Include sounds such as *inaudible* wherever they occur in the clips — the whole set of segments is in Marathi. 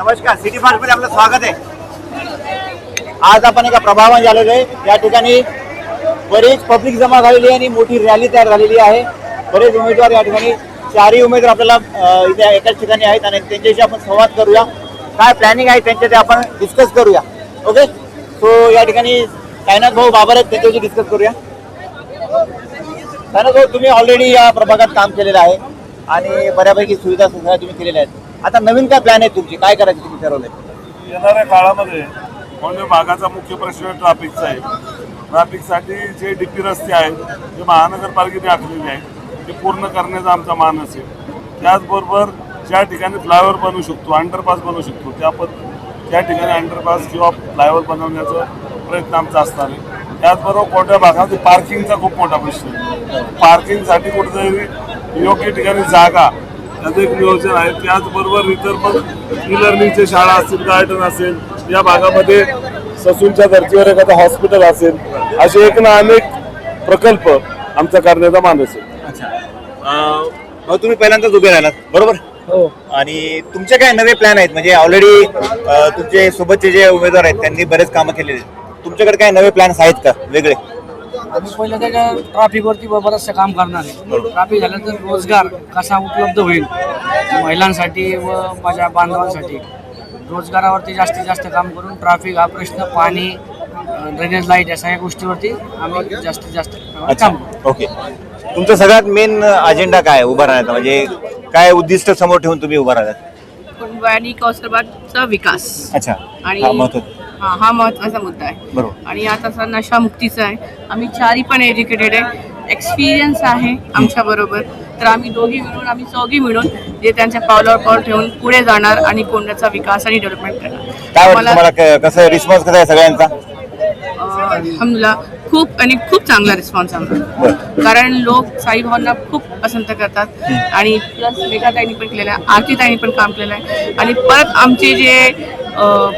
नमस्कार सिटी फास्टमध्ये आपलं स्वागत आहे. आज आपण एका प्रभावामध्ये आलेलो आहे. या ठिकाणी बरीच पब्लिक जमा झालेली आहे आणि मोठी रॅली तयार झालेली आहे. बरेच उमेदवार या ठिकाणी चारही उमेदवार आपल्याला इथे एकाच ठिकाणी आहेत आणि त्यांच्याशी आपण संवाद करूया. काय प्लॅनिंग आहे त्यांच्या ते आपण डिस्कस करूया. ओके सो या ठिकाणी सायनाथ भाऊ बाबर आहेत त्यांच्याशी डिस्कस करूया. सायनाथ भाऊ तुम्ही ऑलरेडी या प्रभागात काम केलेलं आहे आणि बऱ्यापैकी सुविधा सुविधा तुम्ही केलेल्या आहेत. आता नवीन काय प्लॅन आहे तुमची? काय करायचं तुम्ही ठरवलंय? येणाऱ्या काळामध्ये म्हणजे भागाचा मुख्य प्रश्न ट्रॅफिकचा आहे. ट्रॅफिकसाठी जे डीपी रस्ते आहेत जे महानगरपालिकेने आखलेले आहेत ते पूर्ण करण्याचा आमचा मानस आहे. त्याचबरोबर ज्या ठिकाणी फ्लायओव्हर बनवू शकतो अंडरपास बनवू शकतो त्या पद त्या ठिकाणी अंडरपास किंवा फ्लायओव्हर बनवण्याचा प्रयत्न आमचा असणार आहे. त्याचबरोबर कोणत्या भागात पार्किंगचा खूप मोठा प्रश्न आहे. पार्किंगसाठी कुठेतरी योग्य ठिकाणी जागा त्याचं एक नियोजन आहे. त्याचबरोबर इतर पण ई लर्निंगच्या शाळा असतील गार्डन असेल या भागामध्ये ससूनच्या धर्तीवर एखादं हॉस्पिटल असेल असे एक ना अनेक प्रकल्प आमचा करण्याचा मानस आहे. मग तुम्ही पहिल्यांदाच उभे राहिलात बरोबर? हो. आणि तुमचे काय नवे प्लॅन आहेत? म्हणजे ऑलरेडी तुमचे सोबतचे जे उमेदवार आहेत त्यांनी बरेच कामं केलेले आहेत. तुमच्याकडे काय नवे प्लॅन्स आहेत का वेगळे? आम्ही पहिलं त्याच्या ट्रॅफिकवरती बरंचसं काम करणार आहे. ट्रॅफिक झाल्यानंतर रोजगार कसा उपलब्ध होईल? महिलांसाठी व माझ्या बांधवांसाठी. रोजगारावरती जास्तीत जास्त काम करून ट्रॅफिक हा प्रश्न पाणी ड्रेनेज लाइट या सगळ्या गोष्टीवरती आम्ही जास्तीत जास्त काम करू ओके. तुमचा सगळ्यात मेन अजेंडा काय आहे? उभा राहण्याचा? म्हणजे काय उद्दिष्ट समोर ठेवून तुम्ही उभा राहतात कुटुंब आणि कौशल्यबादचा विकास. अच्छा. आणि हा महत्वाचं हा हा महत्त्वाचा मुद्दा आहे. बरोबर. आणि आता असा नशा मुक्तीचा आहे. आम्ही चारही पण एज्युकेटेड आहे. एक्सपिरियन्स आहे आमच्या बरोबर. तर आम्ही दोघी मिळून आम्ही चौघी मिळून जे त्यांच्या पावलावर पाऊल ठेवून पुढे जाणार आणि कोंड्याचा विकास आणि डेव्हलपमेंट करणार. वाटतं मला, तुम्हाला क- कसं रिस्पॉन्स कसा आहे सगळ्यांचा? अल्हम्दुलिल्लाह खूप आणि खूप चांगला रिस्पॉन्स आमचा कारण लोक साईभावांना खूप पसंत करतात. आणि प्लस मेघाताईंनी पण केलेलं आहे आरतीताईंनी पण काम केलेलं आहे. आणि परत आमचे जे अं,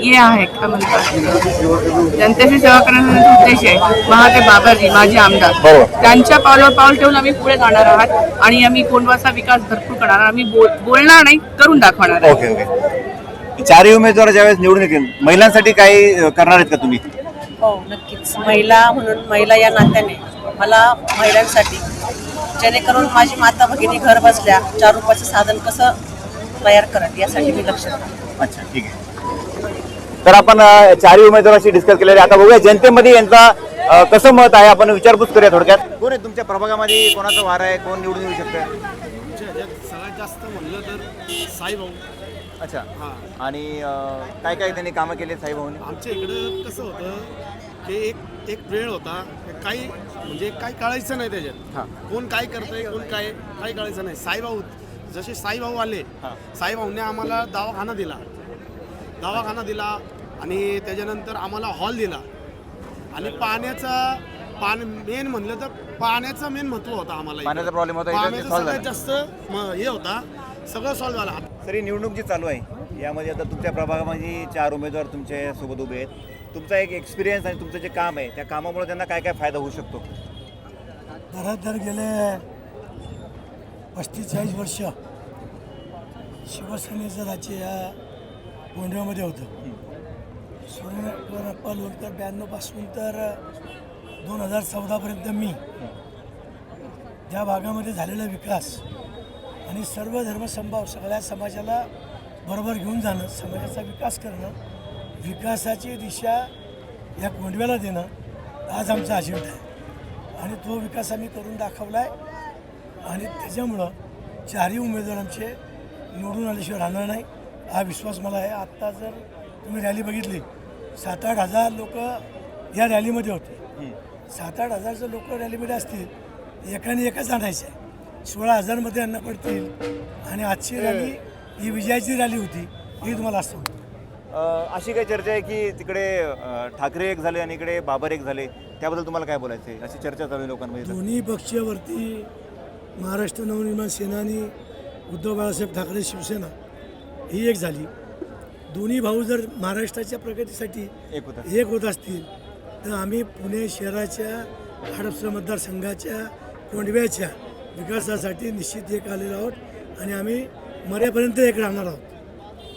हे आहे काय म्हणतात जनतेची सेवा करण्याचा उद्देश आहे महादेव बाबाजी माझे आमदार. त्यांच्या पावलावर पाऊल ठेवून आम्ही पुढे जाणार आहात आणि आम्ही कोंडवाचा विकास भरपूर करणार आम्ही बोल बोलणार नाही करून दाखवणार आहे ओके ओके. चारही उमेदवार ज्यावेळेस निवडून येतील महिलांसाठी काही करणार आहेत का तुम्ही? हो नक्कीच. महिला म्हणून महिला या नात्याने मला महिलांसाठी जेणेकरून माझी माता भगिनी घर बसल्या चार रुपयाचं साधन कसं तयार करत यासाठी मी लक्ष अच्छा ठीक आहे. तर आपण चारही उमेदवारांशी डिस्कस केलेले. आहे. आता बघूया जनतेमध्ये यांचा कसं मत आहे? आपण विचारपूस करूया थोडक्यात. कोण आहे तुमच्या प्रभागामध्ये? कोणाचा वार आहे? कोण निवडून येऊ शकतं सगळ्यात जास्त म्हणलं तर साईभाऊ अच्छा. हां. आणि अ, काय काय त्यांनी कामं केली साईभाऊनी आमच्या इकडं कसं होतं की एक एक वेळ होता काही म्हणजे काही कळायचं नाही हां. त्याच्यात कोण काय करतंय कोण काय काही कळायचं नाही. साईभाऊ जसे साईभाऊ आले हां. साईभाऊने आम्हाला दवाखाना दिला. दवाखाना दिला आणि त्याच्यानंतर आम्हाला हॉल दिला. आणि पाण्याचा पाणी मेन म्हणलं तर पाण्याचा मेन महत्त्व होता आम्हाला इकडं. पाण्याचा problem होता, पाण्याचा solve सगळ्यात झाला. जास्त म- हे होता सगळं सॉल्व्ह झालं. तरी निवडणूक जी चालू आहे यामध्ये आता तुमच्या प्रभागामध्ये चार उमेदवार तुमच्यासोबत उभे आहेत. तुमचा एक एक्सपिरियन्स आणि तुमचं जे काम आहे त्या कामामुळे त्यांना काय काय फायदा होऊ शकतो? खरं तर गेले पस्तीस चाळीस वर्ष शिवसेनेचं राज्य या गोंधळामध्ये होतं. सुरेंद्र लोणकर ब्याण्णवपासून तर दोन हजार चौदापर्यंत मी त्या भागामध्ये झालेला विकास आणि सर्व धर्मसंभाव सगळ्या समाजाला बरोबर घेऊन जाणं समाजाचा विकास करणं विकासाची दिशा या कोंडव्याला देणं आज आमचा अजेंडा आहे. आणि तो विकास आम्ही करून दाखवला आहे आणि त्याच्यामुळं चारही उमेदवार आमचे निवडून आल्याशिवाय राहणार नाही. हा विश्वास मला आहे. आत्ता जर तुम्ही रॅली बघितली सात आठ हजार लोक या रॅलीमध्ये होते. सात आठ हजार जर लोक रॅलीमध्ये असतील एकाने एकच आणायचं सोळा हजारमध्ये अन्न पडतील आणि आजची रॅली ही विजयाची रॅली होती ही तुम्हाला असं अ, अशी काही चर्चा आहे की तिकडे ठाकरे एक झाले आणि इकडे बाबर एक झाले त्याबद्दल तुम्हाला काय बोलायचं आहे अशी चर्चा चालू आहे लोकांमध्ये. दोन्ही पक्षावरती महाराष्ट्र नवनिर्माण सेना आणि उद्धव बाळासाहेब ठाकरे शिवसेना ही एक झाली. दोन्ही भाऊ जर महाराष्ट्राच्या प्रगतीसाठी एक होता एक होत असतील तर आम्ही पुणे शहराच्या हडपसर मतदारसंघाच्या कोंडव्याच्या विकासासाठी निश्चित एक आलेलो आहोत आणि आम्ही मर्यापर्यंत एक राहणार आहोत.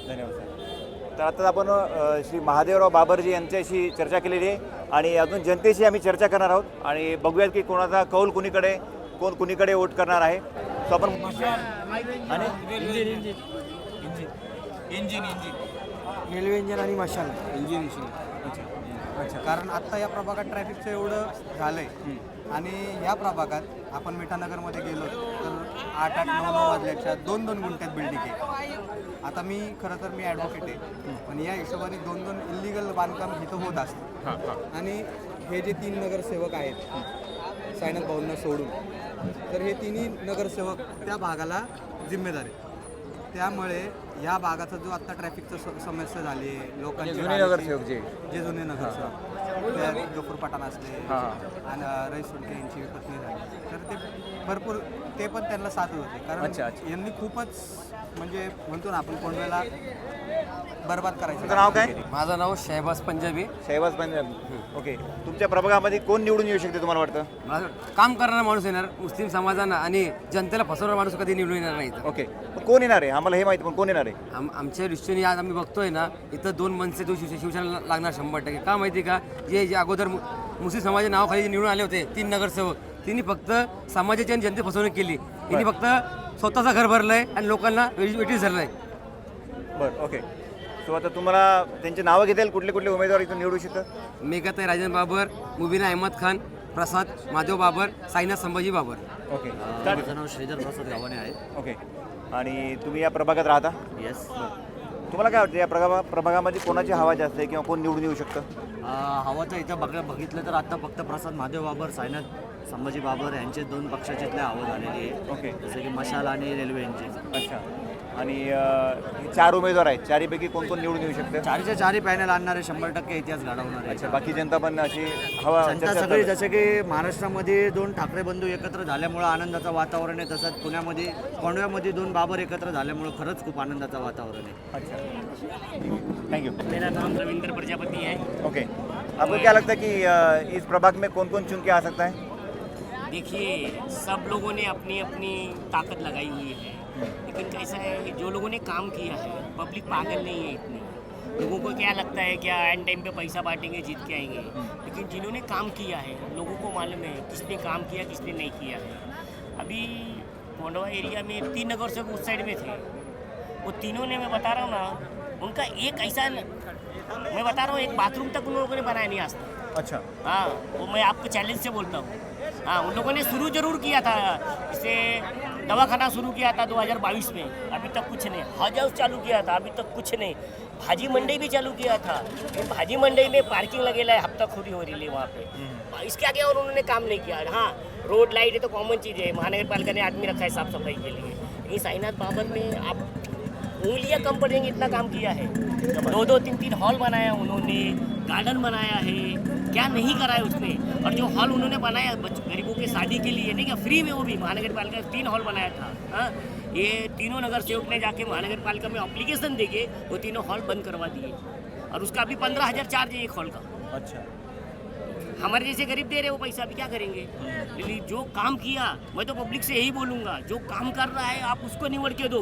धन्यवाद सर. तर आता आपण अ, श्री महादेवराव बाबरजी यांच्याशी चर्चा केलेली आहे आणि अजून जनतेशी आम्ही चर्चा करणार आहोत आणि बघूयात की कोणाचा कौल कुणीकडे कोण कुणीकडे वोट करणार आहे. सो आपण आणि इंजिन इंजिन. रेल्वे इंजिन आणि मशाल इंजिन कारण आत्ता या प्रभागात ट्रॅफिकचं एवढं झालंय. आणि या प्रभागात आपण मिठानगरमध्ये गेलो तर आठ आठ नऊ नऊ वाजल्याच्या दोन दोन गुंठ्यात बिल्डिंग आहे. आता मी खरं तर मी ॲडव्होकेट आहे. पण या हिशोबाने दोन दोन इलिगल बांधकाम इथं होत असतं. आणि हे जे तीन नगरसेवक आहेत सायनाथ भाऊंना सोडून तर हे तिन्ही नगरसेवक त्या भागाला जिम्मेदार आहे त्यामुळे या भागाचा जो आता ट्रॅफिकचा स- समस्या झाली आहे लोकांची जुने नगरसेवक जे. जे जुने नगरसेवक. गफूर पठाण असले. हां. आणि रईस सुलके यांची पत्नी झाली. तर ते भरपूर ते पण त्यांना साथ होते. कारण अच्छा, अच्छा. यांनी खूपच म्हणजे म्हणतो ना आपण कोंडव्याला बरबाद करायचं. तुमचं नाव काय? माझं नाव शहबाज पंजाबी. शहबाज पंजाब. ओके. तुमच्या प्रभागामध्ये कोण निवडून येऊ शकते तुम्हाला वाटतं? मला काम करणारा माणूस येणार मुस्लिम समाजानं आणि जनतेला फसवणारा माणूस कधी निवडून येणार नाही इथं. ओके. पण कोण येणार आहे? आम्हाला हे माहिती पण कोण येणार आहे? आम आमच्या दृष्टीने आज आम्ही बघतोय ना इथं दोन मनसे दोन शिवसे शिवसेना लागणार शंभर टक्के. का माहिती का? जे जे अगोदर मु- मुस्लिम समाजाच्या नावाखाली जे निवडून आले होते तीन नगरसेवक त्यांनी फक्त समाजाची आणि जनते फसवणूक केली. त्यांनी फक्त स्वतःचं घर भरलंय आणि लोकांना वेटी वेटीस धरलंय. बरं ओके. सो आता तुम्हाला त्यांची नावं घेता येईल कुठले कुठले उमेदवार इथून निवडू शकतात? मेघाताई राजन बाबर मुबिना अहमद खान प्रसाद माधव बाबर साईनाथ संभाजी बाबर. ओके. माझं नाव श्रीधर प्रसाद गावाने आहे. ओके. आणि तुम्ही या प्रभागात राहता? येस तुम्हाला काय वाटतं या प्रभागा प्रभागामध्ये कोणाची हवा जास्त आहे किंवा कोण निवडून येऊ शकतं? हवाचं इथं बघ बघितलं तर आता फक्त प्रसाद महादेव बाबर सायनाथ संभाजी बाबर यांचे दोन पक्षाचे हवा झालेली आहे. ओके. जसं की मशाल आणि रेल्वे यांचे. अच्छा. आणि अं, हे चार उमेदवार आहेत. चारीपैकी कोण कोण निवडून येऊ शकतं? चारच्या चारही पॅनल आणणारे शंभर टक्के इतिहास घडवणार अच्छा आहे बाकी जनता पण अशी हवा जनता चर्चा सगळी चालू आहे. जसे की महाराष्ट्रामध्ये दोन ठाकरे बंधू एकत्र झाल्यामुळं आनंदाचं वातावरण आहे तसंच पुण्यामध्ये कोंडव्यामध्ये दोन बाबर एकत्र झाल्यामुळं खरंच खूप आनंदाचं वातावरण आहे. अच्छा. थैंक यू मेरा नाम रविंद्र प्रजापति है। ओके आपको क्या लगता है कि अ, इस प्रभाग में कौन कौन चुन के आ सकता है? देखिए सब लोगों ने अपनी अपनी ताकत लगाई हुई है। लेकिन कैसा है जो लोगों ने काम किया है पब्लिक पागल नहीं है इतनी। लोगों को क्या लगता है क्या एंड टाइम पे पैसा बांटेंगे जीत के आएँगे? लेकिन जिन्होंने काम किया है लोगों को मालूम है किसने काम किया किसने नहीं किया है। अभी कोंडवा एरिया में तीन नगर से उस साइड में थे। वो तीनों ने मैं बता रहा हूँ ना उनका एक ऐसा मैं बता रहा हूँ एक बाथरूम तक उन लोगों ने बनाया नहीं आज तक। अच्छा। हाँ वो मैं आपको चैलेंज से बोलता हूँ। हाँ उन लोगों ने शुरू ज़रूर किया था। जैसे दवाखाना शुरू किया था 2022 में। अभी तक कुछ नहीं। हज हाउस चालू किया था अभी तक कुछ नहीं। भाजी मंडी भी चालू किया था। लेकिन भाजी मंडी में पार्किंग लगेला है हफ्ताखोरी हो रही है वहाँ पे। इसके आगे और उन्होंने काम नहीं किया। हाँ रोड लाइट है तो कॉमन चीज़ है। महानगर पालिका ने आदमी रखा है साफ़ सफ़ाई के लिए। लेकिन साईनाथ बाबर में आप उंगलियाँ कम पड़ेंगी इतना काम किया है। दो दो तीन तीन हॉल बनाया उन्होंने गार्डन बनाया है। क्या नहीं करा है उसने? और जो हॉल उन्होंने बनाया गरीबों के शादी के लिए नहीं क्या? फ्री में वो भी महानगर पालिका तीन हॉल बनाया था हाँ? ये तीनों नगर सेवक ने जाके महानगर पालिका में अप्लीकेशन देके वो तीनों हॉल बंद करवा दिए। और उसका अभी पंद्रह हज़ार चार्ज है एक हॉल का। अच्छा। हमारे जैसे गरीब दे रहे हो पैसा अभी क्या करेंगे? लेकिन जो काम किया मैं तो पब्लिक से यही बोलूँगा जो काम कर रहा है आप उसको निवड़ के दो।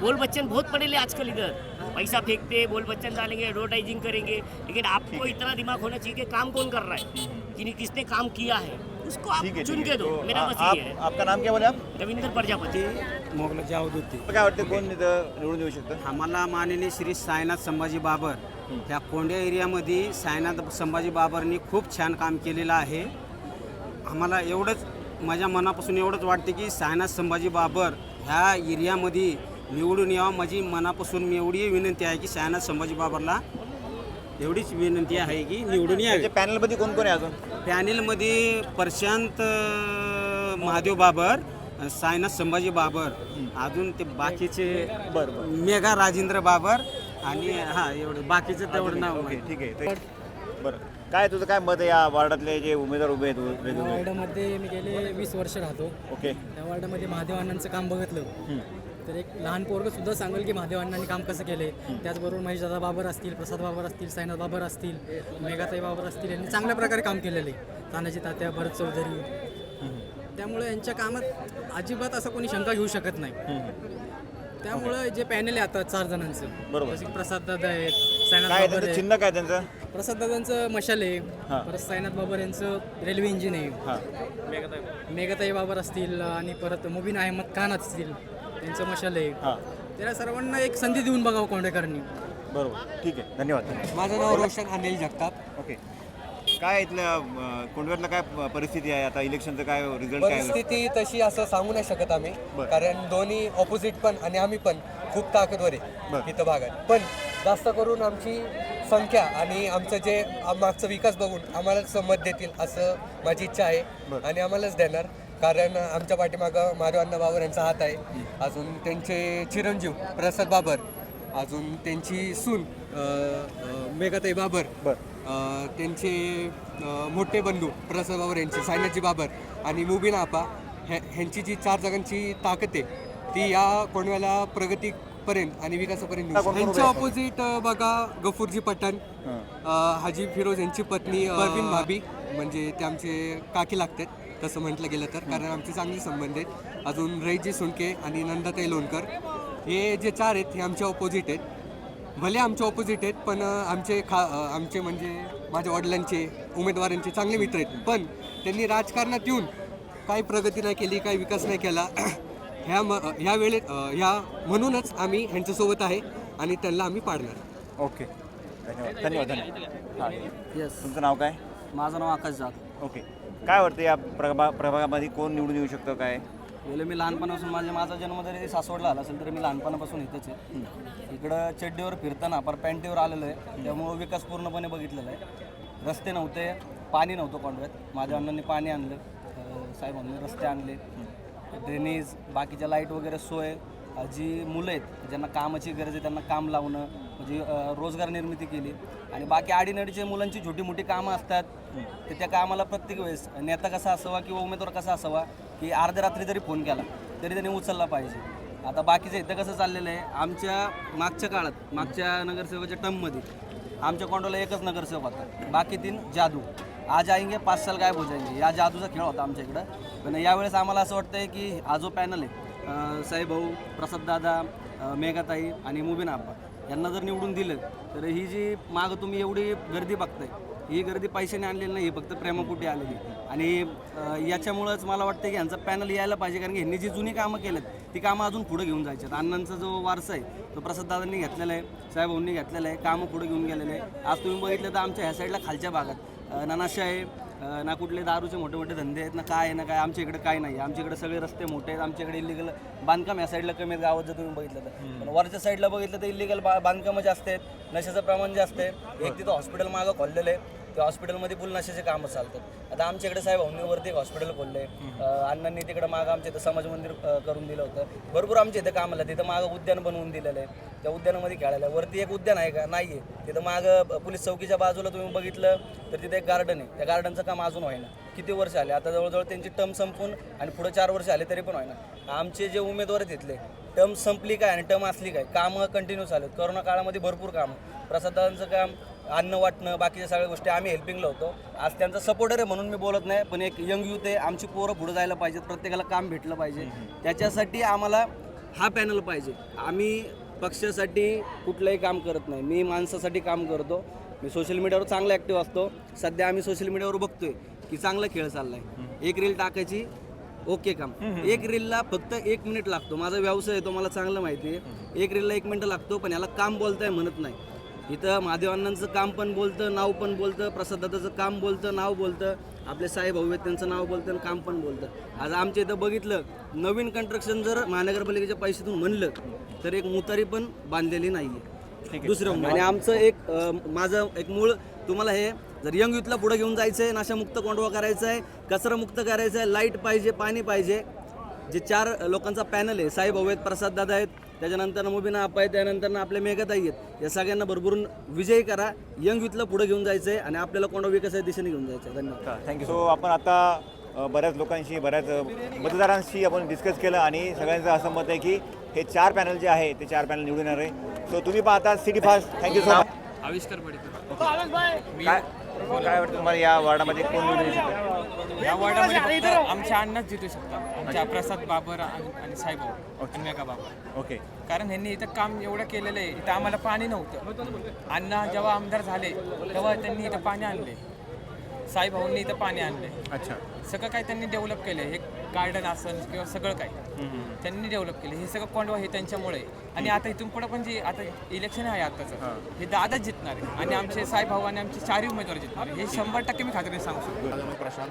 बोल बच्चन बहुत पढ़े ले आजकल इधर। पैसा फेंकते बोल बच्चन डालेंगे एडवर्टाइजिंग करेंगे लेकिन आपको इतना दिमाग होना चाहिए कि काम कौन कर रहा है? कि किसने काम किया है उसको आप है चुन के दो। तो मेरा आ- बस आप ये है। आपका नाम क्या बोले आप? रविंद्र प्रजापति। मोगलाची आवड होती काय वाटतं कोण इथं निवडून येऊ शकतं? आम्हाला माननीय श्री साईनाथ संभाजी बाबर ह्या कोंड्या एरियामध्ये साईनाथ संभाजी बाबरनी खूप छान काम केलेलं आहे. आम्हाला एवढंच माझ्या मनापासून एवढंच वाटते की साईनाथ संभाजी बाबर ह्या एरियामध्ये निवडून यावं माझी मनापासून मी एवढी विनंती आहे की साईनाथ संभाजी बाबरला एवढीच विनंती आहे की निवडून यावे. त्याच्या पॅनलमध्ये कोण कोण आहे अजून? पॅनेलमध्ये प्रशांत महादेव बाबर अं, साईनाथ संभाजी बाबर अजून ते बाकीचे बरं बरं. मेघा राजेंद्र बाबर आणि हा एवढं बाकीचं तेवढं नाव माहिती. ठीक आहे ते- बरं. काय तुझं काय मत आहे या वार्डातले जे उमेदवार उभे आहेत वॉर्डामध्ये मी गेले वीस वर्ष राहतो. ओके. त्या वॉर्डामध्ये महादेव अण्णांचं काम बघितलं. तर एक लहान पोरग सुद्धा सांगेल की महादेव अण्णांनी काम कसं केले त्याचबरोबर महेश दादा बाबर असतील प्रसाद बाबर असतील साईनाथ बाबर असतील मेघाताई बाबर असतील यांनी चांगल्या प्रकारे काम केलेले तानाजी तात्या भरत चौधरी. त्यामुळे यांच्या कामात अजिबात असं कोणी शंका घेऊ शकत नाही. त्यामुळं जे पॅनल आहे आता चार जणांचं बरोबर. जसे की प्रसाद दादा आहेत सायनाथ काय बाबर त्यांचं? आहे चिन्ह काय त्यांचं? प्रसाद दादांचं मशाल आहे. परत सायनाथ बाबर यांचं रेल्वे इंजिन आहे. हां. मेघताई बाबर असतील आणि परत मुबीन अहमद खान असतील. त्यांचं मशाल आहे. हां. त्याला सर्वांना एक संधी देऊन बघावं कोंडेकरांनी बरोबर. ठीक आहे. धन्यवाद. माझं नाव रोशन अनिल जगताप. ओके. काय इथल्या अं, कोंडव्यातलं काय परिस्थिती आहे? आता इलेक्शनचं काय रिझल्ट काय परिस्थिती तशी असं सांगू नाही शकत आम्ही. बरं. कारण दोन्ही ऑपोजिट पण आणि आम्ही पण खूप ताकदवर बरं. आहे इथं भागात. पण जास्त करून आमची संख्या आणि आमचं जे मागचा विकास बघून आम्हाला संमत देतील असं माझी इच्छा आहे. आणि आम्हालाच देणार. कारण आमच्या पाठीमागं माधवांना बाबर यांचा हात आहे. अजून त्यांचे चिरंजीव प्रसाद बाबर अजून त्यांची सून मेघाताई बाबर अ, त्यांचे अ, मोठे बंधू प्रसाद बाबर यांचे सायनाजी बाबर आणि मुबीन आपा ह्या ह्यांची जी चार जगांची ताकद आहे ती या कोणव्याला प्रगतीपर्यंत आणि विकासापर्यंत नेऊ शकते. ह्यांच्या ऑपोजिट बघा गफूरजी पठाण अ, हाजी फिरोज यांची पत्नी अ, परवीन भाभी. म्हणजे ते आमचे काकी लागतात. तसं म्हटलं गेलं तर कारण आमचे चांगले संबंध आहेत. अजून रईजी सुनके आणि नंदाताई लोणकर हे जे चार आहेत हे आमच्या ऑपोजिट आहेत. भले आमचे ऑपोजिट आहेत पण आमचे खा आमचे म्हणजे माझ्या वडिलांचे उमेदवारांचे चांगले मित्र आहेत. पण त्यांनी राजकारणात येऊन काही प्रगती नाही केली काही विकास नाही केला. *clears throat* ह्या म ह्या वेळेत ह्या म्हणूनच आम्ही ह्यांच्यासोबत आहे आणि त्यांना आम्ही पाडणार. ओके. धन्यवाद. धन्यवाद. धन्यवाद. हां. येस तुमचं नाव काय? माझं नाव आकाश जाधव. ओके. काय वाटतं या प्रभा प्रभागामध्ये कोण निवडून येऊ शकतं काय? गेलं मी लहानपणापासून माझे माझा जन्म जरी सासवडला आला असेल तरी मी लहानपणापासून इथंच आहे. इकडं चड्डीवर फिरताना पर पॅन्टीवर आलेलो आहे. त्यामुळं विकास पूर्णपणे बघितलेला आहे. रस्ते नव्हते पाणी नव्हतं कोंडव्यात माझ्या अण्णांनी पाणी आणलं. साहेबांनी रस्ते आणले. ड्रेनेज बाकीच्या लाइट वगैरे सोय. जी मुलं आहेत ज्यांना कामाची गरज आहे त्यांना काम लावणं. म्हणजे रोजगार निर्मिती केली. आणि बाकी आडीनडीचे मुलांची छोटी मोठी कामं असतात. तर त्या कामाला प्रत्येक वेळेस नेता कसा असावा किंवा उमेदवार कसा असावा की अर्ध्या रात्री जरी फोन केला तरी त्यांनी उचलला पाहिजे. आता बाकीचं इथं कसं चाललेलं आहे आमच्या मागच्या काळात मागच्या नगरसेवकाच्या टर्ममध्ये आमच्या कोंडोला एकच नगरसेवक होता. बाकी तीन जादू. आज आएंगे पाच साल गायब हो जाएंगे. या जादूचा खेळ होता आमच्या इकडं. पण यावेळेस आम्हाला असं वाटतं आहे की हा जो पॅनल आहे साईभाऊ प्रसाद दादा मेघाताई आणि मुबीन आब्बा यांना जर निवडून दिलं तर ही जी मागं तुम्ही एवढी गर्दी बघताय ही गर्दी पैशाने आणलेली नाही फक्त प्रेमापोटी आलेली आणि याच्यामुळंच मला वाटतं की यांचा पॅनल यायला पाहिजे कारण की ह्यांनी जी जुनी कामं केलेत ती कामं अजून पुढे घेऊन जायचे आहेत अण्णांचा जो वारसा आहे तो प्रसाददादांनी घेतलेला आहे साहेबांनी घेतलेला आहे कामं पुढे घेऊन गेलेले आहे. आज तुम्ही बघितलं तर आमच्या ह्या साईडला खालच्या भागात अं, आहे ना कुठले दारूचे मोठे मोठे धंदे आहेत ना काय आहे ना काय. आमच्या इकडे काय नाही. आमच्या इकडे सगळे रस्ते मोठे आहेत. आमच्याकडे इलिगल बांधकाम या साईडला कमी आहेत गावात जर तुम्ही बघितलं तर. पण वरच्या साईडला बघितलं तर इलिगल बा बांधकामं जास्त आहेत. नशेचं प्रमाण जास्त आहे. एक तिथं हॉस्पिटल मागं खोललेलं आहे. त्या हॉस्पिटलमध्ये फुल नशेचे कामं चालतात. आता आमच्या इकडे साहेब वरती एक हॉस्पिटल खोलले अण्णांनी तिकडे मागं आमच्या इथं समाज मंदिर करून दिलं होतं. भरपूर आमच्या इथं कामाला तिथं मागं उद्यान बनवून दिलेलं आहे. त्या उद्यानामध्ये खेळायला. आहे. वरती एक उद्यान आहे का? नाही आहे तिथं मागं पोलीस चौकीच्या बाजूला तुम्ही बघितलं तर तिथे एक गार्डन आहे. त्या गार्डनचं काम अजून व्हायना. किती वर्ष आले? आता जवळजवळ त्यांची टर्म संपून आणि पुढे चार वर्ष आले तरी पण व्हायना. आमचे जे उमेदवार तिथले टर्म संपली काय आणि टर्म असली काय? कामं कंटिन्यू चालू आहेत. कोरोना काळामध्ये भरपूर कामं. प्रसादांचं काम अन्न वाटणं बाकीच्या सगळ्या गोष्टी आम्ही हेल्पिंगला होतो. आज त्यांचा सपोर्टर आहे म्हणून मी बोलत नाही पण एक यंग यूथ आहे आमची पोरं पुढे जायला पाहिजेत प्रत्येकाला काम भेटलं पाहिजे. त्याच्यासाठी आम्हाला हा पॅनल पाहिजे. आम्ही पक्षासाठी कुठलंही काम करत नाही. मी माणसासाठी काम करतो. मी सोशल मीडियावर चांगला ॲक्टिव्ह असतो. सध्या आम्ही सोशल मीडियावर बघतोय की चांगला खेळ चाललाय. एक रील टाकायची ओके काम. एक रीलला फक्त एक मिनिट लागतो. माझा व्यवसाय आहे तो मला चांगलं माहिती आहे. एक रीलला एक मिनिट लागतो पण याला काम बोलताय म्हणत नाही. इथं महादेवांनांचं काम पण बोलतं नाव पण बोलतं प्रसादाचं काम बोलतं नाव बोलतं आपले साहेब आहेत त्यांचं नाव बोलतं आणि काम पण बोलतं. आज आमच्या इथं बघितलं नवीन कंस्ट्रक्शन जर महानगरपालिकेच्या पैशातून म्हणलं तर एक मुतारी पण बांधलेली नाही आहे. दुसरं आणि आमचं एक माझं एक मूळ तुम्हाला हे जर यंग युथला पुढे घेऊन जायचं आहे नाशामुक्त कोंडवा करायचा आहे कचरामुक्त करायचं आहे लाइट पाहिजे पाणी पाहिजे जे चार लोकांचा पॅनल आहे भाऊ आहेत प्रसाद दादा आहेत त्याच्यानंतर मुबिना आप्पा आहेत त्यानंतर आपले मेघताई आहेत. या सगळ्यांना भरभरून विजयी करा. यंग युथला पुढे घेऊन जायचं आहे आणि आपल्याला कोंडवा विकासाच्या दिशेने घेऊन जायचं आहे धन्यवाद थँक्यू सो आपण आता बऱ्याच लोकांशी बऱ्याच मतदारांशी आपण डिस्कस केलं आणि सगळ्यांचं असं मत आहे की हे चार पॅनल जे आहे ते चार पॅनल निवडून येणार आहे. सो तुम्ही पाहता city fast thank you so much Avishkar Padekar काय काय वाटतं तुम्हाला या वार्डामध्ये कोण निवडून शकतं? या वॉर्डामध्ये आमच्या अण्णाच जितू शकतात. प्रसाद बाबर आणि आणि साईभाऊ आणि मेघा बाबर ओके. कारण ह्यांनी इथं काम एवढं केलेलं आहे इथं आम्हाला पाणी नव्हतं. अण्णा जेव्हा आमदार झाले तेव्हा त्यांनी इथं पाणी आणले. साईभाऊंनी इथं पाणी आणले अच्छा. सगळं काय त्यांनी डेव्हलप केलं हे गार्डन असेल किंवा सगळं काय त्यांनी डेव्हलप केलं हे सगळं कोंडवा हे त्यांच्यामुळे. आणि आता इथून पुढं पण जे आता इलेक्शन आहे आताचं हे. दादाच जितणार आहे. आणि आमचे साईभाऊ आणि आमचे चारही उमेदवार जितणार हे शंभर टक्के मी खात्रीने सांगू शकतो. प्रशांत.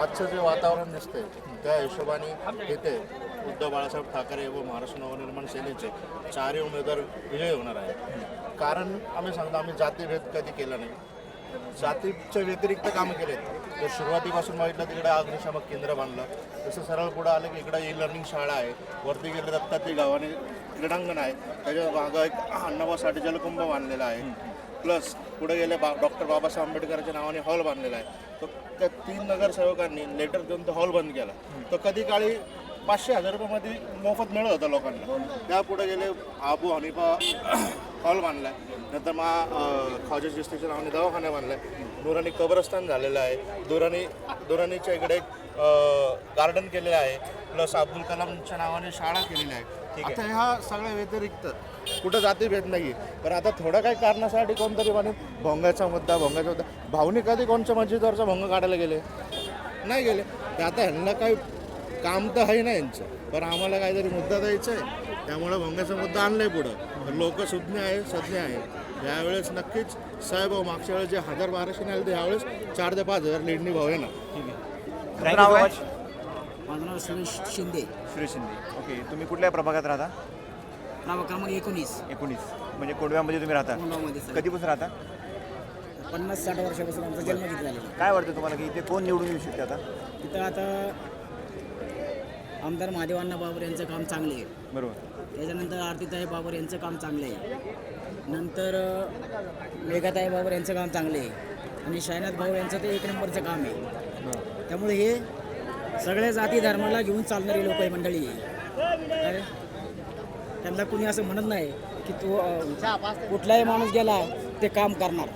आजचं जे वातावरण दिसतंय त्या हिशोबाने येथे उद्धव बाळासाहेब ठाकरे व महाराष्ट्र नवनिर्माण सेनेचे चारही उमेदवार विजयी होणार आहे कारण आम्ही सांगतो आम्ही जातीभेद कधी केला नाही. जातीच्या व्यतिरिक्त कामं केलेत. तर सुरुवातीपासून बघितलं तिकडे अग्निशामक केंद्र बांधलं. तसं सरळ पुढं आलं की इकडं ई लर्निंग शाळा आहे. वरती गेले दत्तात्री गावाने क्रीडांगण आहे. त्याच्या मागं एक अण्णाभासाठी जलकुंभ बांधलेला आहे. प्लस पुढे गेले बा डॉक्टर बाबासाहेब आंबेडकरच्या नावाने हॉल बांधलेला आहे. तो त्या तीन नगरसेवकांनी लेटर देऊन तो हॉल बंद केला. तो कधी काळी पाचशे हजार रुपयामध्ये मोफत मिळत होता लोकांना. त्यापुढे गेले आबू हनिफा हॉल बांधला आहे नंतर मग ख्वाजा चिस्तीच्या नावाने दवाखाना आहे दुराणी कब्रस्तान झालेलं आहे. दुराणी दुराणीच्या इकडे गार्डन केलेलं आहे. प्लस अब्दुल कलामच्या नावाने शाळा केलेली आहे. आता ह्या सगळ्या व्यतिरिक्त कुठं जाती भेट नाही पण आता थोडं काही कारणासाठी कोणतरी म्हणे भोंगाचा मुद्दा भोंगाचा मुद्दा. भाऊनी कधी कोणच्या मस्जिदवरचा भोंग काढायला गेले? नाही गेले. ते आता ह्यांना काही काम तर आहे ना यांचं. पण आम्हाला काहीतरी मुद्दा द्यायचा आहे. त्यामुळे भोंगाचा मुद्दा आणलाय पुढं. लोक सुज्ञ आहे सज्ञ आहे यावेळेस नक्कीच साहेब मागच्या वेळेस जे हजार बाराशे आले ते यावेळेस चार ते पाच हजार लीडनी भाऊ आहे. ना माझं नाव सुरेश शिंदे. सुरेश शिंदे. ओके तुम्ही कुठल्या प्रभागात राहता? प्रभाग क्रमांक एकोणीस. एकोणीस. म्हणजे कोंडव्यामध्ये तुम्ही राहता. कधीपासून राहता? पन्नास साठ वर्षापासून आमचा जन्म आहे. काय वाटतं तुम्हाला की इथे कोण निवडून येऊ शकते आता? तिथं आता आमदार महादेवांना बाबर यांचं काम चांगले आहे. बरोबर. त्याच्यानंतर आरतीताई बाबर यांचं काम चांगलं आहे. नंतर मेघाताई बाबर यांचं काम चांगलं आहे. आणि शायनाथ भाऊ यांचं ते एक नंबरचं काम आहे. त्यामुळे हे सगळ्या जाती धर्माला घेऊन चालणारी लोक आहे मंडळी. त्यांना कुणी असं म्हणत नाही की तो कुठलाही माणूस गेला ते काम करणार.